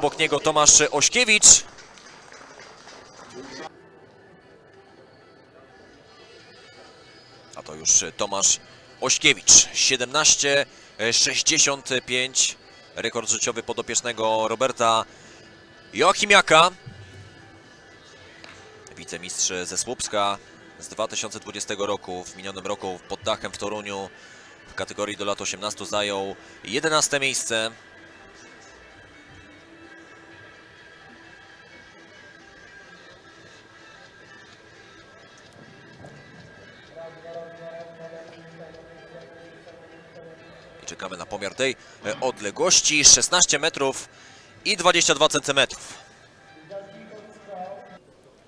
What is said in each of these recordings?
Obok niego Tomasz Ośkiewicz. A to już Tomasz Ośkiewicz. 17,65. Rekord życiowy podopiecznego Roberta Joachimiaka. Wicemistrz ze Słupska z 2020 roku. W minionym roku pod dachem w Toruniu w kategorii do lat 18 zajął 11 miejsce. Czekamy na pomiar tej e, odległości 16 metrów i 22 centymetrów.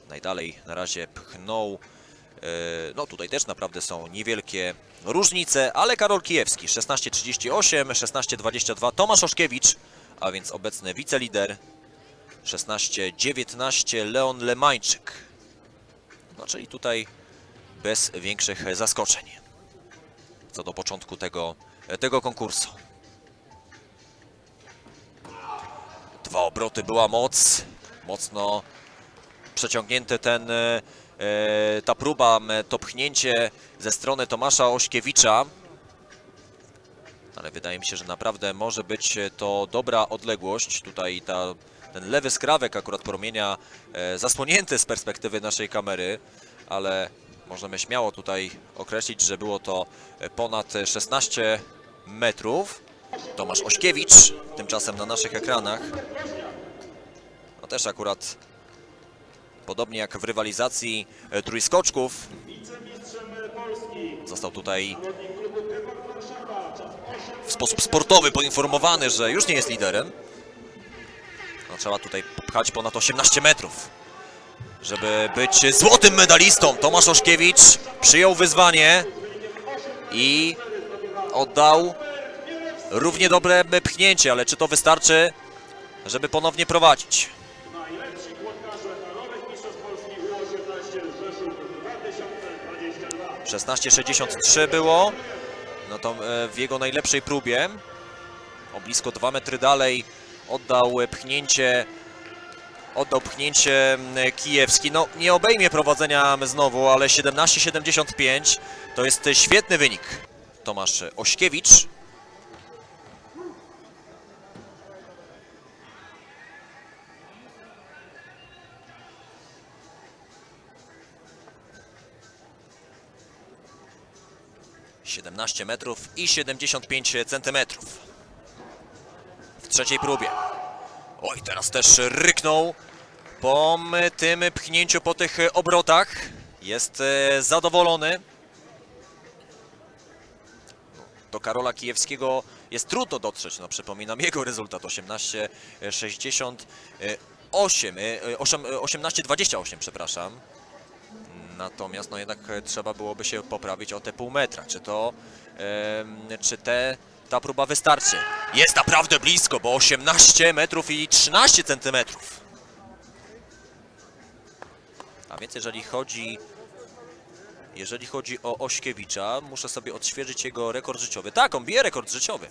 Najdalej na razie pchnął. e, No tutaj też naprawdę są niewielkie różnice, ale Karol Kijewski 16.38, 16.22 Tomasz Oszkiewicz, a więc obecny wicelider 16.19 Leon Lemańczyk. No czyli tutaj bez większych zaskoczeń co do początku tego, tego konkursu. Dwa obroty była moc, mocno przeciągnięty ten, e, e, ta próba, to pchnięcie ze strony Tomasza Ośkiewicza. Ale wydaje mi się, że naprawdę może być to dobra odległość. Tutaj ta, ten lewy skrawek akurat promienia e, zasłonięty z perspektywy naszej kamery, ale możemy śmiało tutaj określić, że było to ponad 16 metrów. Tomasz Ośkiewicz tymczasem na naszych ekranach. No też akurat Podobnie jak w rywalizacji trójskoczków. Został tutaj w sposób sportowy poinformowany, że już nie jest liderem. No, trzeba tutaj popchać ponad 18 metrów, żeby być złotym medalistą. Tomasz Oszkiewicz przyjął wyzwanie i oddał równie dobre pchnięcie, ale czy to wystarczy, żeby ponownie prowadzić? Najlepsi płotkarze narodowych mistrzostw Polski U18 Rzeszów 2022. 16,63 było. No to e, w jego najlepszej próbie. O blisko 2 metry dalej oddał pchnięcie. Oddał pchnięcie m, kijewski. No nie obejmie prowadzenia znowu, ale 17,75 to jest świetny wynik. Tomasz Ośkiewicz. Siedemnaście metrów i 75 centymetrów. W trzeciej próbie. Oj, teraz też ryknął po tym pchnięciu po tych obrotach. Jest e, zadowolony. Do Karola Kijewskiego jest trudno dotrzeć. No, przypominam jego rezultat 18,68. e, 18,28, przepraszam. Natomiast no jednak e, trzeba byłoby się poprawić o te pół metra. Czy to, czy te, ta próba wystarczy? Jest naprawdę blisko, bo 18 metrów i 13 centymetrów. A więc jeżeli chodzi, jeżeli chodzi o Ośkiewicza, muszę sobie odświeżyć jego rekord życiowy. Tak, on bije rekord życiowy.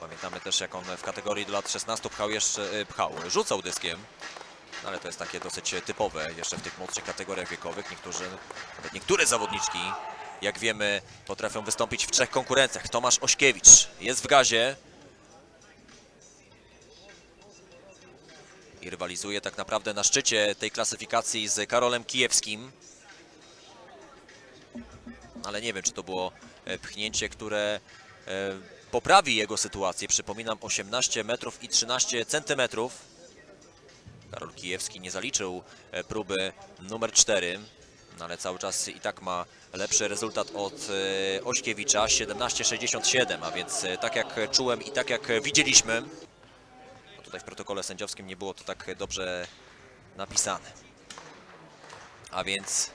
Pamiętamy też, jak on w kategorii do lat 16 pchał jeszcze, e, pchał, rzucał dyskiem. No, ale to jest takie dosyć typowe jeszcze w tych młodszych kategoriach wiekowych. Niektórzy, nawet niektóre zawodniczki, jak wiemy, potrafią wystąpić w trzech konkurencjach. Tomasz Ośkiewicz jest w gazie. I rywalizuje tak naprawdę na szczycie tej klasyfikacji z Karolem Kijewskim. Ale nie wiem, czy to było e, pchnięcie, które e, poprawi jego sytuację. Przypominam 18 metrów i 13 centymetrów. Karol Kijewski nie zaliczył e, próby numer 4, no ale cały czas i tak ma lepszy rezultat od e, Ośkiewicza 17,67, a więc e, tak jak czułem i tak jak widzieliśmy, tutaj w protokole sędziowskim nie było to tak dobrze napisane. A więc,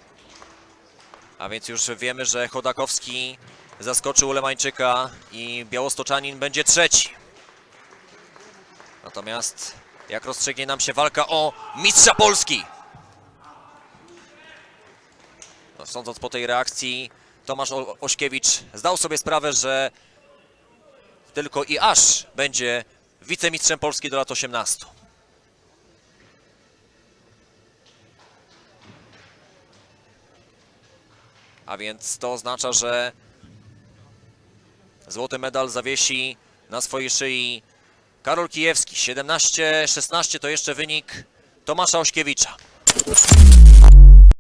a więc już wiemy, że Chodakowski zaskoczył Lemańczyka i Białostoczanin będzie trzeci. Natomiast jak rozstrzygnie nam się walka o mistrza Polski? No, sądząc po tej reakcji, Tomasz O- Ośkiewicz zdał sobie sprawę, że tylko i aż będzie wicemistrzem Polski do lat 18. A więc to oznacza, że złoty medal zawiesi na swojej szyi Karol Kijewski. 17-16 to jeszcze wynik Tomasza Ośkiewicza.